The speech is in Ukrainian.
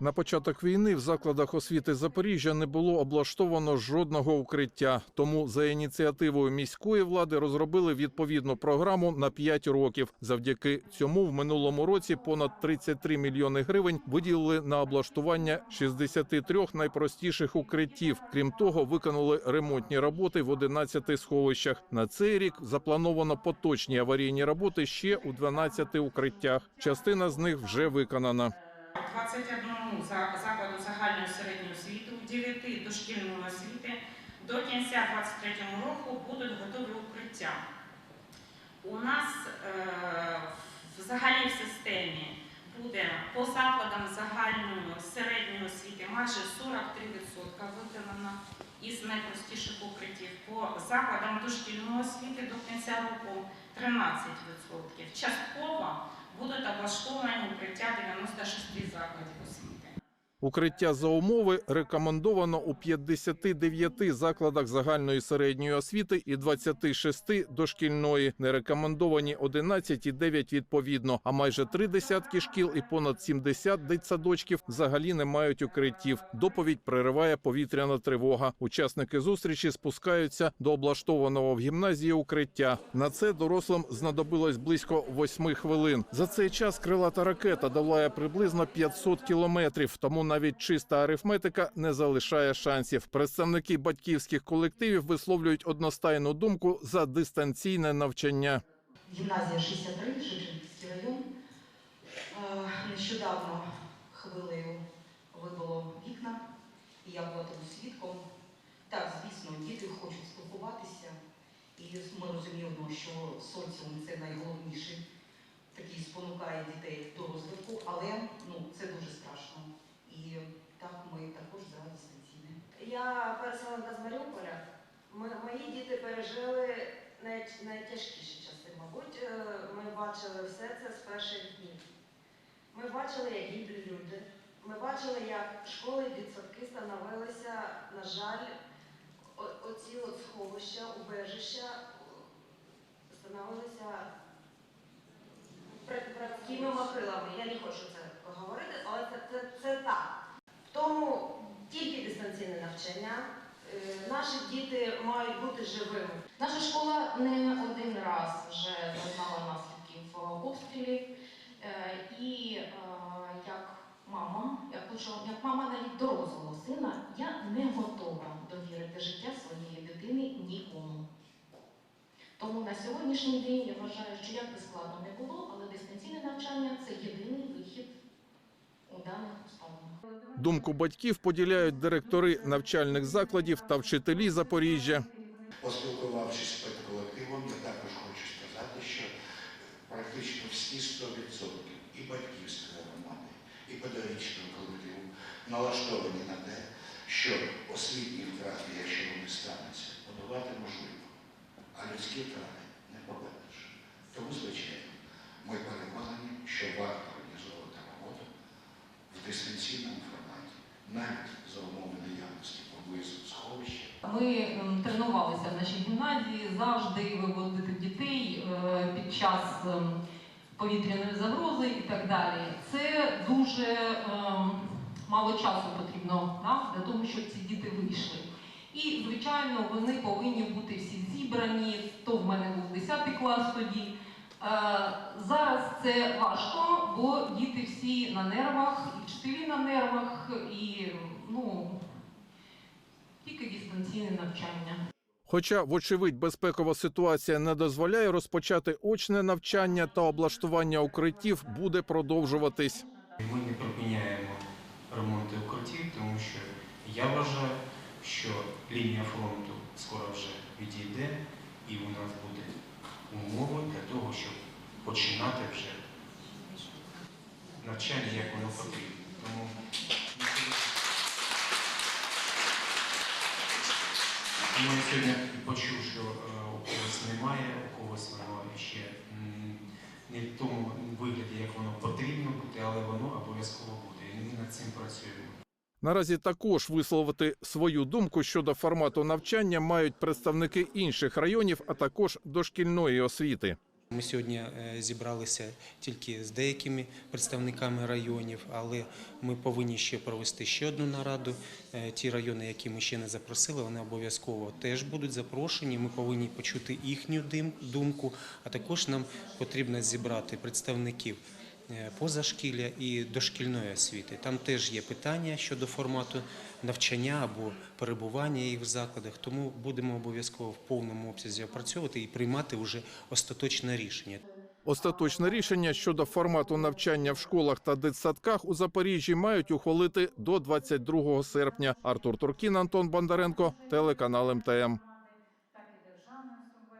На початок війни в закладах освіти Запоріжжя не було облаштовано жодного укриття. Тому за ініціативою міської влади розробили відповідну програму на 5 років. Завдяки цьому в минулому році понад 33 мільйони гривень виділили на облаштування 63 найпростіших укриттів. Крім того, виконали ремонтні роботи в 11 сховищах. На цей рік заплановано поточні аварійні роботи ще у 12 укриттях. Частина з них вже виконана. 21 закладу загальної середньої освіти, у 9 дошкільної освіти до кінця 2023 року будуть готові укриття. У нас е, взагалі в системі буде по закладам загальної середньої освіти майже 43% виконано із найпростіших укриттів. По закладам дошкільної освіти до кінця року 13%. Частково будуть облаштовані укриття 96 закладів. Укриття за умови рекомендовано у 59 закладах загальної середньої освіти і 26 дошкільної. Не рекомендовані 11 і 9 відповідно. А майже три десятки шкіл і понад 70 дитсадочків взагалі не мають укриттів. Доповідь перериває повітряна тривога. Учасники зустрічі спускаються до облаштованого в гімназії укриття. На це дорослим знадобилось близько 8 хвилин. За цей час крилата ракета долає приблизно 500 кілометрів. Тому навіть чиста арифметика не залишає шансів. Представники батьківських колективів висловлюють одностайну думку за дистанційне навчання. Гімназія 63, Шевченківський район. Е, Нещодавно хвилею вибило вікна, і я була тому свідком. Так, звісно, діти хочуть спілкуватися, і ми розуміємо, що соціум це найголовніший, такий спонукає дітей до розвитку, але ну, це дуже страшно. Так ми також за дистанційне. Я переселенка з Маріуполя. Мої діти пережили най, найтяжкіші часи. Мабуть, Е, ми бачили все це з перших днів. Ми бачили, як гиблі люди. Ми бачили, як школи і дитсадки становилися, на жаль, оці от сховища, убежища становилися братськими могилами. Я не хочу це говорити, але це, це, це так. Тому тільки дистанційне навчання. Е, Наші діти мають бути живими. Наша школа не один раз вже зазнала наслідків обстрілів. Е, І е, як мама, я хочу, як мама навіть дорослого сина, я не готова довірити життя своєї дитини нікому. Тому на сьогоднішній день я вважаю, що як би складно не було, але дистанційне навчання це єдиний вихід. Думку батьків поділяють директори навчальних закладів та вчителі Запоріжжя. Поспілкувавшись з педколективом, я також хочу сказати, що практично всі 100% і батьківської громади, і педагогічного колективу налаштовані на те, що освітні втрати, якщо вони стануться, подавати можливо, а людські втрати не повернеш. Тому, звичайно, ми переконані, що варто організовувати роботу в дистанційному форматі, навіть за умови наявності поблизу сховища. Ми тренувалися в нашій гімназії завжди виводити дітей е, під час ем, повітряної загрози і так далі. Це дуже ем, мало часу потрібно да, для того, щоб ці діти вийшли. І, звичайно, вони повинні бути всі зібрані. То в мене був 10 клас тоді. Е, Зараз це важко, бо діти всі на нервах, і вчителі на нервах, і ну, тільки дистанційне навчання. Хоча, вочевидь, безпекова ситуація не дозволяє розпочати очне навчання та облаштування укриттів буде продовжуватись. Ми не припиняємо ремонти укриттів, тому що я вважаю, що лінія фронту скоро вже відійде, і у нас будуть умови для того, щоб починати вже навчання, як воно потрібно. Тому Я сьогодні почув, що е, у когось немає, у когось воно ще не в тому вигляді, як воно потрібно бути, але воно обов'язково буде. І ми над цим працюємо. Наразі також висловити свою думку щодо формату навчання мають представники інших районів, а також дошкільної освіти. Ми сьогодні е, зібралися тільки з деякими представниками районів, але ми повинні ще провести ще одну нараду. Е, Ті райони, які ми ще не запросили, вони обов'язково теж будуть запрошені. Ми повинні почути їхню думку, а також нам потрібно зібрати представників позашкілля і дошкільної освіти. Там теж є питання щодо формату навчання або перебування їх в закладах, тому будемо обов'язково в повному обсязі опрацьовувати і приймати вже остаточне рішення. Остаточне рішення щодо формату навчання в школах та дитсадках у Запоріжжі мають ухвалити до 22 серпня. Артур Туркін, Антон Бондаренко, телеканал МТМ.